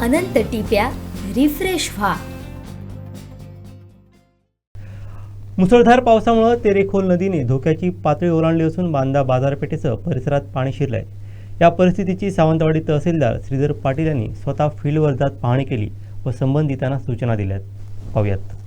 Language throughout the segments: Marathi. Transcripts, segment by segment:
अनंत टिप्या रिफ्रेश व्हा. मुसळधार पावसामुळे तेरेखोल नदीने धोक्याची पातळी ओलांडली असून बांदा बाजारपेठेसह परिसरात पाणी शिरलंय. या परिस्थितीची सावंतवाडी तहसीलदार श्रीधर पाटील यांनी स्वतः फील्डवर जात पाहणी केली व संबंधितांना सूचना दिल्यात. पाहूयात.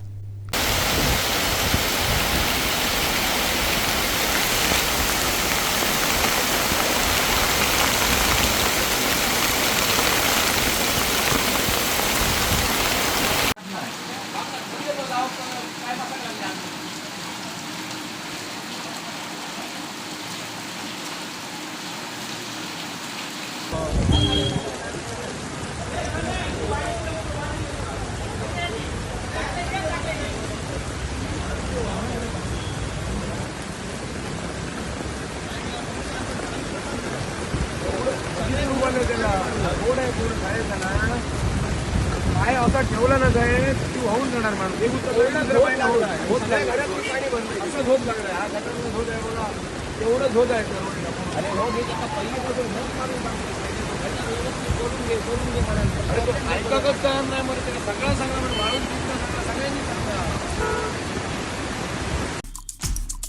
काय असं ठेवलं ना साहेब ती वाहून जाणार माणूस. उत्तर होत नाही घरातून पाणी बंद असं झोप लागलं हा घरातून झोप आहे बघा. एवढं झोप आहे त्या रोडला. अरे हो, पहिल्यापासून झोप मारून. सोडून घे, सोडून घे ऐकतच काम नाही म्हणत त्याला सगळं सांगा म्हणून मारून तिथलं सगळं सगळ्यांनी सांगा